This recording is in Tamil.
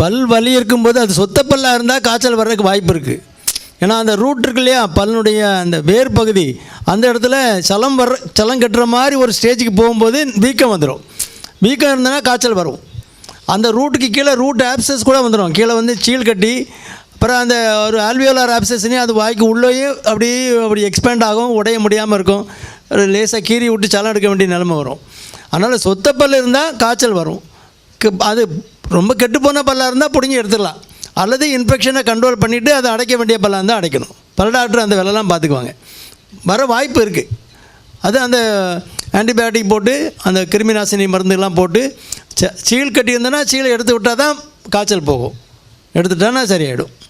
பல் வலி இருக்கும்போது அது சொத்த பல்லாக இருந்தால் காய்ச்சல் வர்றதுக்கு வாய்ப்பு இருக்குது ஏன்னா அந்த ரூட் இருக்கு இல்லையா? பல்லுடைய அந்த வேர் பகுதி. அந்த இடத்துல சலம் வர்ற சலம் கட்டுற மாதிரி ஒரு ஸ்டேஜுக்கு போகும்போது வீக்கம் வந்துடும் வீக்கம் இருந்ததுன்னா காய்ச்சல் வரும். அந்த ரூட்டுக்கு கீழே ரூட் ஆப்சஸ் கூட வந்துடும் கீழே வந்து சீல் கட்டி அப்புறம் அந்த ஒரு ஆல்வியோலார் ஆப்சஸ்னே அது வாய்க்கு உள்ளேயே அப்படியே அப்படி எக்ஸ்பேண்ட் ஆகும். உடைய முடியாமல் இருக்கும். லேசாக கீறி விட்டு சலம் எடுக்க வேண்டிய நிலைமை வரும். அதனால் சொத்தப்பல் இருந்தால் காய்ச்சல் வரும். அது ரொம்ப கெட்டு போன பல்லாக இருந்தால் பிடுங்கி எடுத்துடலாம். அல்லது இன்ஃபெக்ஷனை கண்ட்ரோல் பண்ணிவிட்டு அதை அடைக்க வேண்டிய பல்லாக இருந்தால் அடைக்கணும். பல டாக்டர் அந்த வேலைலாம் பார்த்துக்குவாங்க. வர வாய்ப்பு இருக்குது அது அந்த ஆன்டிபயோட்டிக் போட்டு அந்த கிருமி நாசினி மருந்துலாம் போட்டு ச- சீல் கட்டி இருந்தனா சீலை எடுத்து விட்டால் தான் காய்ச்சல் போகும். எடுத்துட்டானா சரியாயிடும்.